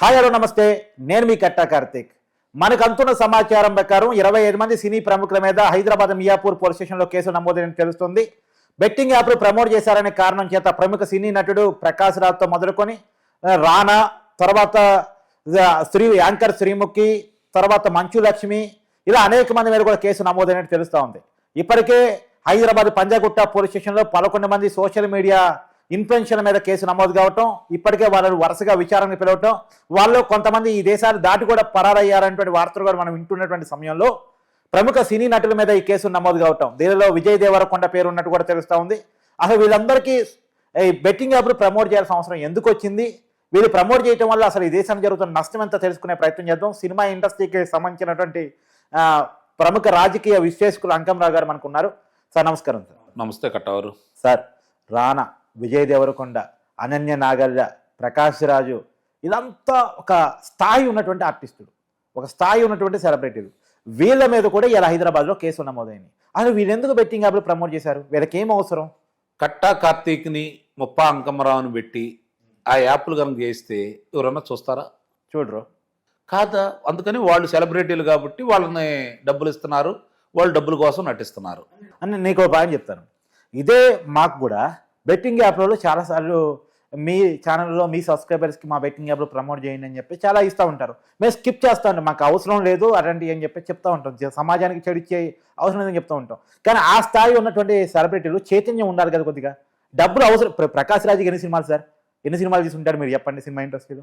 Hi hello నమస్తే. నేను మీ కట్టా కార్తీక్. మనకు అందుతున్న సమాచారం ప్రకారం ఇరవై ఐదు మంది సినీ ప్రముఖుల మీద హైదరాబాద్ మియాపూర్ పోలీస్ స్టేషన్లో కేసు నమోదైనట్టు తెలుస్తుంది. బెట్టింగ్ యాప్లు ప్రమోట్ చేశారనే కారణం చేత ప్రముఖ సినీ నటుడు ప్రకాష్ రాజ్తో మొదలుకొని రానా తర్వాత శ్రీ యాంకర్ శ్రీముఖి తర్వాత మంచు లక్ష్మి ఇలా అనేక మంది మీద కూడా కేసు నమోదైనట్టు తెలుస్తూ ఉంది ఇప్పటికే హైదరాబాద్ పంజాగుట్ట పోలీస్ స్టేషన్లో పదకొండు మంది సోషల్ మీడియా ఇన్ఫ్లుయెన్షియల్ మీద కేసు నమోదు కావటం ఇప్పటికే వాళ్ళు వరుసగా విచారణకు పిలవటం వాళ్ళు కొంతమంది ఈ దేశాలు దాటి కూడా పరారయ్యారనేటువంటి వార్తలు కూడా మనం వింటున్నటువంటి సమయంలో ప్రముఖ సినీ నటుల మీద ఈ కేసు నమోదు కావటం. దీనిలో విజయ్ దేవరకొండ పేరు ఉన్నట్టు కూడా తెలుస్తూ ఉంది. అసలు వీళ్ళందరికీ ఈ బెట్టింగ్ యాప్లు ప్రమోట్ చేయాల్సిన అవసరం ఎందుకు వచ్చింది? వీళ్ళు ప్రమోట్ చేయడం వల్ల అసలు ఈ దేశానికి జరుగుతున్న నష్టం ఎంత తెలుసుకునే ప్రయత్నం చేద్దాం. సినిమా ఇండస్ట్రీకి సంబంధించినటువంటి ప్రముఖ రాజకీయ విశ్లేషకులు అంకంరావు గారు మనకు ఉన్నారు. సార్ నమస్కారం సార్. నమస్తే కట్టవారు. సార్ రానా. విజయ్ దేవరకొండ అనన్య నాగల్య ప్రకాష్ రాజు ఇదంతా ఒక స్థాయి ఉన్నటువంటి ఆర్టిస్టులు. ఒక స్థాయి ఉన్నటువంటి సెలబ్రిటీలు. వీళ్ళ మీద కూడా ఇలా హైదరాబాద్లో కేసు నమోదైంది. అసలు వీళ్ళు ఎందుకు బెట్టింగ్ యాప్లు ప్రమోట్ చేశారు? వీళ్ళకి ఏం అవసరం? కట్టా కార్తీక్ని ముప్పా అంకమ్మరావుని పెట్టి ఆ యాప్లు కనుక చేస్తే ఎవరన్నా చూస్తారా? చూడరు. కాదా? అందుకని వాళ్ళు సెలబ్రిటీలు కాబట్టి వాళ్ళని డబ్బులు ఇస్తున్నారు. వాళ్ళు డబ్బుల కోసం నటిస్తున్నారు. అని నీకు ఒక పాయింట్ చెప్తాను. ఇదే మాకు కూడా బెట్టింగ్ యాప్లలో చాలాసార్లు మీ ఛానల్లో మీ సబ్స్క్రైబర్స్కి మా బెట్టింగ్ యాప్లో ప్రమోట్ చేయండి అని చెప్పి చాలా ఇస్తూ ఉంటారు. మేము స్కిప్ చేస్తూ ఉంటాం. మాకు అవసరం లేదు అలాంటివి అని చెప్పి చెప్తూ ఉంటాం. సమాజానికి చెడు ఇచ్చే అవసరం లేదని చెప్తూ ఉంటాం. కానీ ఆ స్థాయి ఉన్నటువంటి సెలబ్రిటీలు చైతన్యం ఉండాలి కదా కొద్దిగా. డబ్బులు అవసరం ప్ర- ప్రకాష్ రాజుకి ఎన్ని సినిమాలు సార్? ఎన్ని సినిమాలు తీసుకుంటారు మీరు చెప్పండి సినిమా ఇండస్ట్రీలో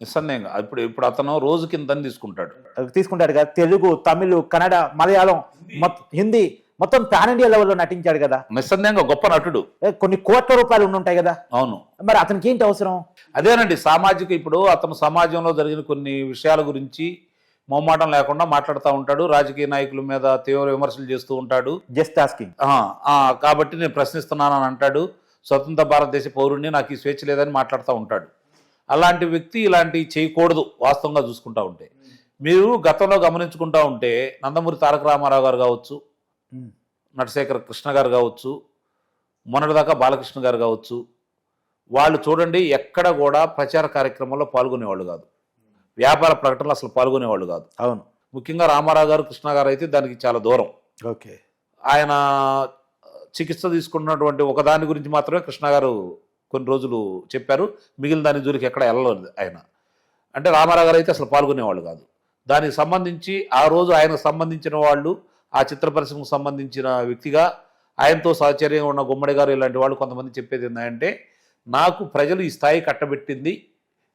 నిస్సందేహంగా. ఇప్పుడు ఇప్పుడు అతను రోజు కింద తీసుకుంటాడు అవి తీసుకుంటారు కదా. తెలుగు తమిళ్ కన్నడ మలయాళం మొత్తం హిందీ మొత్తం పాన్ ఇండియా లెవెల్లో నటించాడు కదా. నిస్సందేహంగా గొప్ప నటుడు. ఏ, కొన్ని కోట్ల రూపాయలు ఉండి ఉంటాయి కదా. అవును. మరి అతనికి ఏంటి అవసరం? అదేనండి సామాజిక ఇప్పుడు అతను సమాజంలో జరిగిన కొన్ని విషయాల గురించి మొహమాటం లేకుండా మాట్లాడుతూ ఉంటాడు. రాజకీయ నాయకుల మీద తీవ్ర విమర్శలు చేస్తూ ఉంటాడు. జస్ట్ ఆస్కింగ్ కాబట్టి నేను ప్రశ్నిస్తున్నానని అంటాడు. స్వతంత్ర భారతదేశ పౌరుణ్ణి నాకు ఈ స్వేచ్ఛ లేదని మాట్లాడుతూ ఉంటాడు. అలాంటి వ్యక్తి ఇలాంటివి చేయకూడదు వాస్తవంగా చూసుకుంటా ఉంటే. మీరు గతంలో గమనించుకుంటా ఉంటే నందమూరి తారక రామారావు గారు కావచ్చు నటశేఖర కృష్ణ గారు కావచ్చు మొన్నటిదాకా బాలకృష్ణ గారు కావచ్చు వాళ్ళు చూడండి ఎక్కడ కూడా ప్రచార కార్యక్రమంలో పాల్గొనేవాళ్ళు కాదు. వ్యాపార ప్రకటనలు అసలు పాల్గొనేవాళ్ళు కాదు. అవును. ముఖ్యంగా రామారావు గారు కృష్ణ గారు అయితే దానికి చాలా దూరం. ఓకే. ఆయన చికిత్స తీసుకున్నటువంటి ఒక దాని గురించి మాత్రమే కృష్ణ గారు కొన్ని రోజులు చెప్పారు. మిగిలిన దాని జోలికి ఎక్కడ వెళ్ళలేదు ఆయన. అంటే రామారావు గారు అయితే అసలు పాల్గొనేవాళ్ళు కాదు. దానికి సంబంధించి ఆ రోజు ఆయనకు సంబంధించిన వాళ్ళు ఆ చిత్ర పరిశ్రమకు సంబంధించిన వ్యక్తిగా ఆయనతో సహచర్యంగా ఉన్న గుమ్మడి గారు ఇలాంటి వాళ్ళు కొంతమంది చెప్పేది ఏంటంటే నాకు ప్రజలు ఈ స్థాయి కట్టబెట్టింది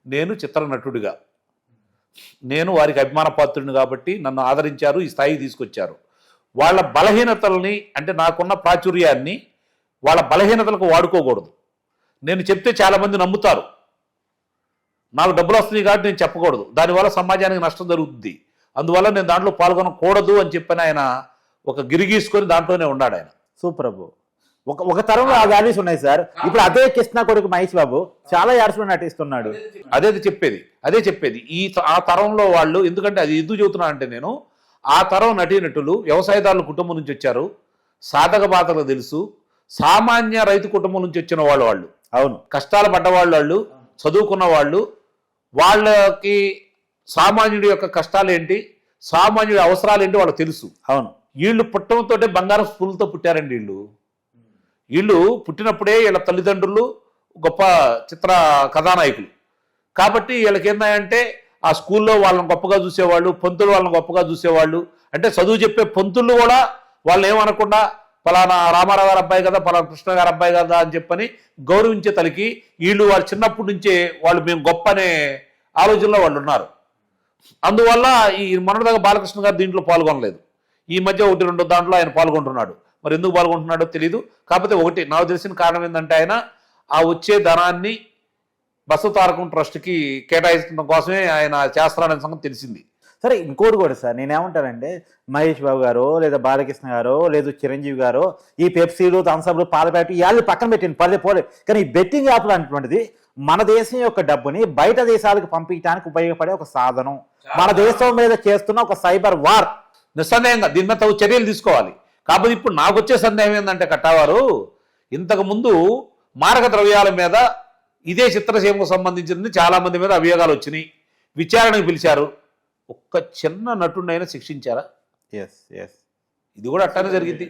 నేను చిత్ర నటుడిగా. నేను వారికి అభిమాన పాత్రుడిని కాబట్టి నన్ను ఆదరించారు ఈ స్థాయికి తీసుకొచ్చారు. వాళ్ళ బలహీనతల్ని అంటే నాకున్న ప్రాచుర్యాన్ని వాళ్ళ బలహీనతలకు వాడుకోకూడదు. నేను చెప్తే చాలామంది నమ్ముతారు. నాకు డబ్బులు వస్తున్నాయి కాబట్టి నేను చెప్పకూడదు. దానివల్ల సమాజానికి నష్టం జరుగుతుంది అందువల్ల నేను దాంట్లో పాల్గొనకూడదు అని చెప్పని ఆయన ఒక గిరిగీసుకొని దాంట్లోనే ఉన్నాడు ఆయన. సూపర్ బాబు ఒక ఒక తరంలో ఆ వాల్యూస్ ఉన్నాయి సార్. ఇప్పుడు అదే కృష్ణ కొడుకు మహేష్ బాబు చాలా యాడ్స్లో నటిస్తున్నాడు. అదే చెప్పేది. అదే చెప్పేది. ఈ త- ఆ తరంలో వాళ్ళు ఎందుకంటే అది ఎందుకు చెబుతున్నా అంటే నేను ఆ తరం నటీనటులు వ్యవసాయదారుల కుటుంబం నుంచి వచ్చారు. సాధక బాధలు తెలుసు. సామాన్య రైతు కుటుంబం నుంచి వచ్చిన వాళ్ళు వాళ్ళు. అవును. కష్టాలు పడ్డవాళ్ళు వాళ్ళు చదువుకున్న వాళ్ళు. వాళ్ళకి సామాన్యుడి యొక్క కష్టాలు ఏంటి? సామాన్యుడి అవసరాలు ఏంటి? వాళ్ళకి తెలుసు. అవును. వీళ్ళు పుట్టడంతో బంగారం స్కూల్తో పుట్టారండి వీళ్ళు. వీళ్ళు పుట్టినప్పుడే వీళ్ళ తల్లిదండ్రులు గొప్ప చిత్ర కథానాయకులు. కాబట్టి వీళ్ళకి ఏంటంటే ఆ స్కూల్లో వాళ్ళని గొప్పగా చూసేవాళ్ళు పంతులు వాళ్ళని గొప్పగా చూసేవాళ్ళు. అంటే చదువు చెప్పే పంతులు కూడా వాళ్ళు ఏమనకుండా పలానా రామారావు గారు అబ్బాయి కదా పలానా కృష్ణ గారు అబ్బాయి కదా అని చెప్పని గౌరవించే తలకి వీళ్ళు వాళ్ళు చిన్నప్పటి నుంచే వాళ్ళు మేము గొప్ప అనే ఆలోచనలో వాళ్ళు ఉన్నారు. అందువల్ల ఈ మొన్నటిదాకా బాలకృష్ణ గారు దీంట్లో పాల్గొనలేదు. ఈ మధ్య ఒకటి రెండు దాంట్లో ఆయన పాల్గొంటున్నాడు. మరి ఎందుకు పాల్గొంటున్నాడో తెలియదు కాకపోతే ఒకటి నాకు తెలిసిన కారణం ఏంటంటే ఆయన ఆ వచ్చే ధనాన్ని బస్సు తారకం ట్రస్ట్కి కేటాయించడం కోసమే ఆయన చేస్తున్నాడనే సంగతి తెలిసింది. సరే ఇంకోటి కూడా సార్ నేనేమంటానంటే మహేష్ బాబు గారు లేదా బాలకృష్ణ గారు లేదు చిరంజీవి గారు ఈ పెప్సీలు థమ్స్అప్లు పాలపేట ఇవాళ పక్కన పెట్టింది పదే పోలే. కానీ ఈ బెట్టింగ్ యాప్లు అనేటువంటిది మన దేశం యొక్క డబ్బుని బయట దేశాలకు పంపించడానికి ఉపయోగపడే ఒక సాధనం. మన దేశం మీద చేస్తున్న ఒక సైబర్ వార్. నిస్సందేహంగా దీని మీద తగు చర్యలు తీసుకోవాలి. కాకపోతే ఇప్పుడు నాకు వచ్చే సందేహం ఏంటంటే కట్టావారు ఇంతకు ముందు మారక ద్రవ్యాల మీద ఇదే చిత్రసీమకు సంబంధించింది చాలా మంది మీద అభియోగాలు వచ్చినాయి. విచారణకు పిలిచారు. ఒక్క చిన్న నటుడినైనా శిక్షించారా? ఎస్ ఎస్ ఇది కూడా అట్టానే జరిగింది.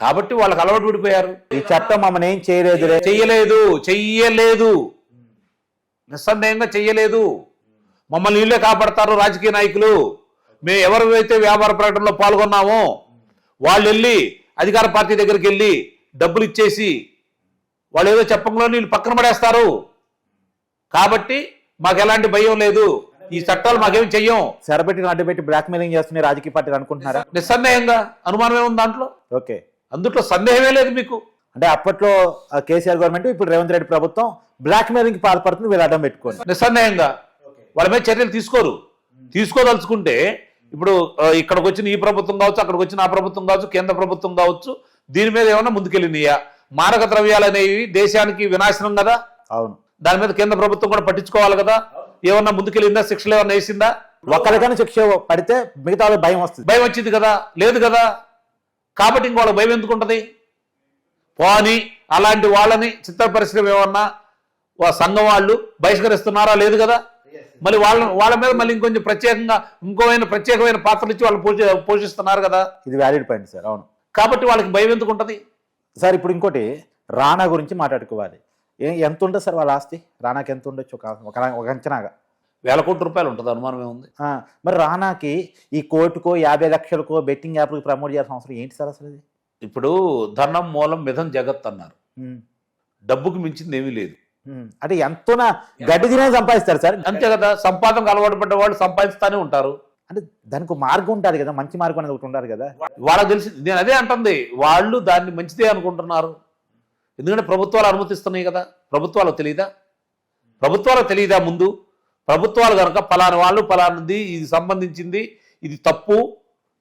కాబట్టి వాళ్ళకి అలవాటు పడిపోయారు ఈ చట్టం మమ్మల్ని ఏం చేయలేదు. చెయ్యలేదు చెయ్యలేదు. నిస్సందేహంగా చెయ్యలేదు. మమ్మల్ని వీళ్ళే కాపాడతారు రాజకీయ నాయకులు. మేము ఎవరైతే వ్యాపార ప్రకటనలో పాల్గొన్నామో వాళ్ళు వెళ్ళి అధికార పార్టీ దగ్గరికి వెళ్ళి డబ్బులు ఇచ్చేసి వాళ్ళు ఏదో చెప్పంలో వీళ్ళు పక్కన పడేస్తారు. కాబట్టి మాకు ఎలాంటి భయం లేదు. ఈ చట్టాలు మాకేం చెయ్యం. అడ్డుపెట్టి బ్లాక్ మెయిలింగ్ చేస్తున్నాయి రాజకీయ పార్టీలు అనుకుంటున్నారా? నిస్సందేహంగా అనుమానం ఏముంది దాంట్లో. ఓకే. అందుట్లో సందేహమే లేదు మీకు. అంటే అప్పట్లో కేసీఆర్ గవర్నమెంట్ ఇప్పుడు రేవంత్ రెడ్డి ప్రభుత్వం బ్లాక్ మెయిలింగ్ పాల్పడుతుంది వీళ్ళు అడ్డం పెట్టుకోండి. నిస్సందేహంగా. వాళ్ళ మీద చర్యలు తీసుకోరు. తీసుకోదలుచుకుంటే ఇప్పుడు ఇక్కడికి వచ్చిన ఈ ప్రభుత్వం కావచ్చు అక్కడికి వచ్చిన ఆ ప్రభుత్వం కావచ్చు కేంద్ర ప్రభుత్వం కావచ్చు దీని మీద ఏమన్నా ముందుకెళ్ళినాయా? మారక ద్రవ్యాలు అనేవి దేశానికి వినాశనం కదా? అవును. దాని మీద కేంద్ర ప్రభుత్వం కూడా పట్టించుకోవాలి కదా? ఏమన్నా ముందుకెళ్ళిందా? శిక్షలు ఏమన్నా వేసిందా? ఒక్కరికైనా శిక్ష పడితే మిగతా భయం వస్తుంది. భయం వచ్చింది కదా? లేదు కదా? కాబట్టి ఇంక వాళ్ళకి భయం ఎందుకు ఉంటుంది పోని అలాంటి వాళ్ళని చిత్ర పరిశ్రమ ఏమన్నా వా సంఘం వాళ్ళు బహిష్కరిస్తున్నారా? లేదు కదా? మళ్ళీ వాళ్ళ వాళ్ళ మీద మళ్ళీ ఇంకొంచెం ప్రత్యేకంగా ఇంకోమైన ప్రత్యేకమైన పాత్రలు ఇచ్చి వాళ్ళు పోషి పోషిస్తున్నారు కదా. ఇది వ్యాలిడ్ పాయింట్ సార్ అవును. కాబట్టి వాళ్ళకి భయం ఎందుకు ఉంటుంది? సార్ ఇప్పుడు ఇంకోటి రాణా గురించి మాట్లాడుకోవాలి. ఏ- ఎంత ఉంటుంది సార్ వాళ్ళ ఆస్తి? రానాకి ఎంత ఉండొచ్చు? ఒక అంచనాగా. వేల కోట్ల రూపాయలు ఉంటుంది అనుమానం ఏముంది? ఆ, మరి రానాకి ఈ కోర్టుకో యాభై లక్షలకో బెట్టింగ్ యాప్లకు ప్రమోట్ చేయాల్సిన అవసరం ఏంటి సార్ అసలు ఇది? ఇప్పుడు ధనం మూలం మిథం జగత్ అన్నారు. డబ్బుకి మించింది ఏమీ లేదు. అంటే ఎంతోనా గడ్డి తినే సంపాదిస్తారు సార్. అంతే కదా సంపాదనకు అలవాటు పడ్డ వాళ్ళు సంపాదిస్తానే ఉంటారు. అంటే దానికి మార్గం ఉంటుంది కదా మంచి మార్గం అనేది ఒకటి ఉండాలి కదా. వాళ్ళకి తెలిసి నేను అదే అంటుంది వాళ్ళు దాన్ని మంచిదే అనుకుంటున్నారు. ఎందుకంటే ప్రభుత్వాలు అనుమతిస్తున్నాయి కదా ప్రభుత్వాలకు తెలియదా ప్రభుత్వాలకు తెలియదా ముందు? ప్రభుత్వాలు కనుక పలానా వాళ్ళు పలానది ఇది సంబంధించింది ఇది తప్పు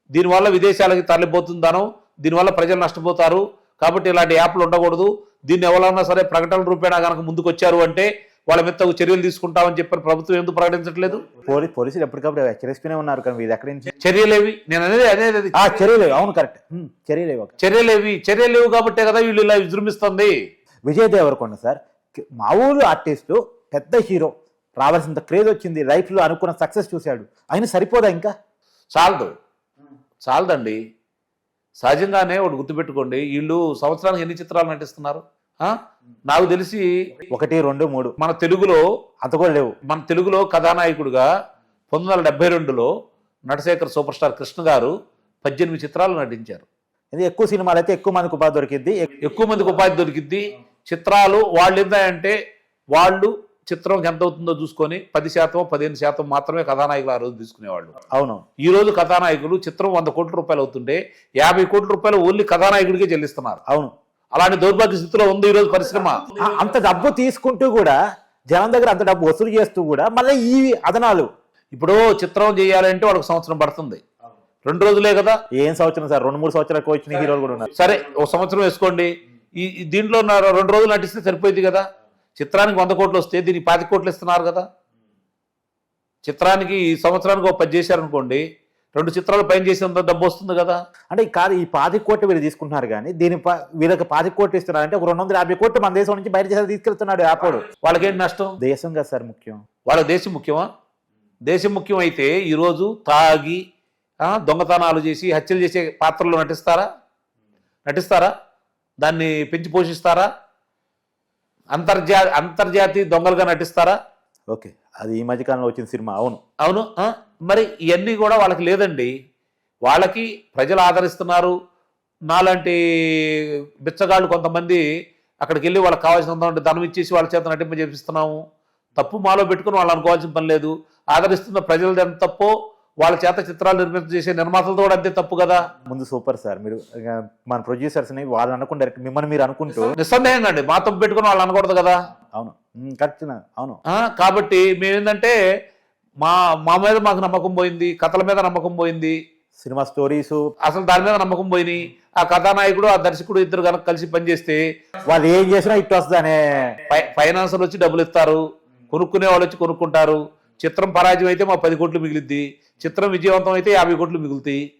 దీనివల్ల విదేశాలకి తరలిపోతుందనో దీనివల్ల ప్రజలు నష్టపోతారు. కాబట్టి ఇలాంటి యాప్లు ఉండకూడదు. దీన్ని ఎవరన్నా సరే ప్రకటనల రూపేణా కనుక ముందుకు వచ్చారు అంటే వాళ్ళ మీద చర్యలు తీసుకుంటామని చెప్పి ప్రభుత్వం ఎందుకు ప్రకటించట్లేదు? పోలీ పోలీసులు ఎప్పటికప్పుడు హెచ్చరిస్తూనే ఉన్నారు కానీ ఇది ఎక్కడి నుంచి చర్యలేవి? నేను అనేది అనేది చర్యలేవు. అవును కరెక్ట్. చర్యలేవు చర్యలేవి చర్యలేవు కాబట్టే కదా వీళ్ళు ఇలా విజృంభిస్తుంది. విజయ్ దేవరకొండ సార్ కి- మామూలు ఆర్టిస్టు పెద్ద హీరో. రావాల్సినంత క్రేజ్ వచ్చింది లైఫ్లో అనుకున్న సక్సెస్ చూశాడు. ఆయన సరిపోదా ఇంకా? చాలదు. చాలదండి. సహజంగానే ఒకటి గుర్తుపెట్టుకోండి. వీళ్ళు సంవత్సరానికి ఎన్ని చిత్రాలు నటిస్తున్నారు? నాకు తెలిసి ఒకటి రెండు మూడు. మన తెలుగులో అంత కూడా లేవు. మన తెలుగులో కథానాయకుడిగా పంతొమ్మిది వందల డెబ్బై రెండులో నటశేఖర్ సూపర్ స్టార్ కృష్ణ గారు పద్దెనిమిది చిత్రాలు నటించారు. ఇది ఎక్కువ సినిమాలు అయితే ఎక్కువ మందికి ఉపాధి దొరికింది ఎక్- ఎక్కువ మందికి ఉపాధి దొరికిద్ది. చిత్రాలు వాళ్ళు ఏంటంటే వాళ్ళు చిత్రం ఎంత అవుతుందో చూసుకొని పది శాతం పదిహేను శాతం మాత్రమే కథానాయకులు ఆ రోజు తీసుకునేవాళ్ళు. అవును. ఈ రోజు కథానాయకులు చిత్రం వంద కోట్ల రూపాయలు అవుతుంటే యాభై కోట్ల రూపాయలు ఓన్లీ కథానాయకుడికే చెల్లిస్తున్నారు. అవును. అలాంటి దౌర్భాగ్య స్థితిలో ఉంది ఈ రోజు పరిశ్రమ అంత డబ్బు తీసుకుంటూ కూడా జనం దగ్గర అంత డబ్బు వసూలు చేస్తూ కూడా మళ్ళీ ఈ అదనాలు. ఇప్పుడు చిత్రం చేయాలంటే వాళ్ళకి సంవత్సరం పడుతుంది. రెండు రోజులే కదా. ఏం సంవత్సరం సార్? రెండు మూడు సంవత్సరాలకు వచ్చిన హీరోలు కూడా ఉన్నారు. సరే ఒక సంవత్సరం వేసుకోండి. ఈ దీంట్లో రెండు రోజులు నటిస్తే సరిపోయింది కదా. చిత్రానికి వంద కోట్లు వస్తే దీనికి పాతి కోట్లు ఇస్తున్నారు కదా. చిత్రానికి ఈ సంవత్సరానికి ఒక పది చేశారనుకోండి రెండు చిత్రాలు పైన చేసేంత డబ్బు వస్తుంది కదా. అంటే ఈ కాదు ఈ పాతి కోట్లు వీళ్ళు తీసుకుంటున్నారు కానీ దీని వీళ్ళకి పాతి కోట్లు ఇస్తున్నారు అంటే ఒక రెండు వందల యాభై కోట్లు మన దేశం నుంచి బయట చేసి తీసుకెళ్తున్నాడు యాపోడు. వాళ్ళకేంటి నష్టం? దేశం కదా సార్ ముఖ్యం. వాళ్ళ దేశం ముఖ్యమా? దేశం ముఖ్యం అయితే ఈరోజు తాగి దొంగతనాలు చేసి హత్యలు చేసే పాత్రలో నటిస్తారా? నటిస్తారా? దాన్ని పెంచి పోషిస్తారా? అంతర్జా అంతర్జాతీయ దొంగలుగా నటిస్తారా? ఓకే. అది ఈ మధ్యకాలంలో వచ్చిన సినిమా. అవును. అవును. మరి ఇవన్నీ కూడా వాళ్ళకి లేదండి. వాళ్ళకి ప్రజలు ఆదరిస్తున్నారు. నాలాంటి బిచ్చగాళ్ళు కొంతమంది అక్కడికి వెళ్ళి వాళ్ళకి కావాల్సినంత ధనం ఇచ్చేసి వాళ్ళ చేత నటింప చేపిస్తున్నాము. తప్పు మాలో పెట్టుకుని వాళ్ళు అనుకోవాల్సిన పని లేదు. ఆదరిస్తున్న ప్రజలది ఎంత తప్పో వాళ్ళ చేత చిత్రాలు నిర్మింప చేసే నిర్మాతలతో కూడా అంతే తప్పు కదా? ముందు సూపర్ సార్ మీరు మన ప్రొడ్యూసర్స్ని వాళ్ళు అనుకుని డైరెక్ట్ మిమ్మల్ని మీరు అనుకుంటూ. నిస్సందేహంగా అండి మా తప్పు పెట్టుకుని వాళ్ళు అనకూడదు కదా? అవును. కరెక్ట్ అవును. కాబట్టి మేమేంటంటే మా మా మీద మాకు నమ్మకం పోయింది కథల మీద నమ్మకం పోయింది. సినిమా స్టోరీస్. అసలు దాని మీద నమ్మకం పోయినాయి. ఆ కథానాయకుడు ఆ దర్శకుడు ఇద్దరు కనుక కలిసి పనిచేస్తే వాళ్ళు ఏం చేసినా ఇట్ వస్తుంది అనే ఫై- ఫైనాన్సర్ వచ్చి డబ్బులు ఇస్తారు. కొనుక్కునే వాళ్ళు వచ్చి కొనుక్కుంటారు. చిత్రం పరాజయం అయితే మా పది కోట్లు మిగిలిద్ది. చిత్రం విజయవంతం అయితే యాభై కోట్లు మిగులుతాయి.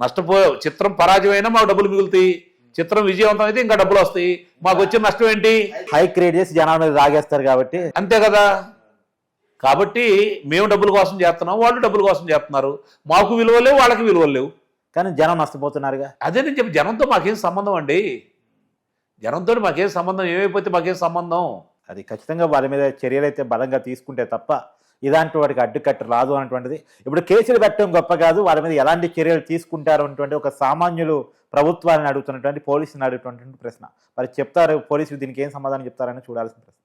నష్టపో చిత్రం పరాజయం అయినా మాకు డబ్బులు మిగులుతాయి. చిత్రం విజయవంతం అయితే ఇంకా డబ్బులు వస్తాయి. మాకు వచ్చిన నష్టం ఏంటి? హై క్రియేట్ చేసి జనాల మీద రాగేస్తారు కాబట్టి. అంతే కదా? కాబట్టి మేము డబ్బుల కోసం చేస్తున్నాం. వాళ్ళు డబ్బుల కోసం చేస్తున్నారు. మాకు విలువలు లేవు వాళ్ళకి విలువలు లేవు. కానీ జనం నష్టపోతున్నారుగా. అదే నేను చెప్పి జనంతో మాకేం సంబంధం అండి? జనంతో మాకేం సంబంధం? ఏమైపోతే మాకేం సంబంధం? అది ఖచ్చితంగా వారి మీద చర్యలు అయితే బలంగా తీసుకుంటే తప్ప ఇలాంటి వాటికి అడ్డుకట్ట రాదు అనేటువంటిది ఇప్పుడు కేసులు పెట్టడం గొప్ప కాదు వారి మీద ఎలాంటి చర్యలు తీసుకుంటారు అనేటువంటి ఒక సామాన్యులు ప్రభుత్వాన్ని అడుగుతున్నటువంటి పోలీసుని అడుగుతున్నటువంటి ప్రశ్న. మరి చెప్తారు పోలీసులు దీనికి ఏం సమాధానం చెప్తారని చూడాల్సిన ప్రశ్న.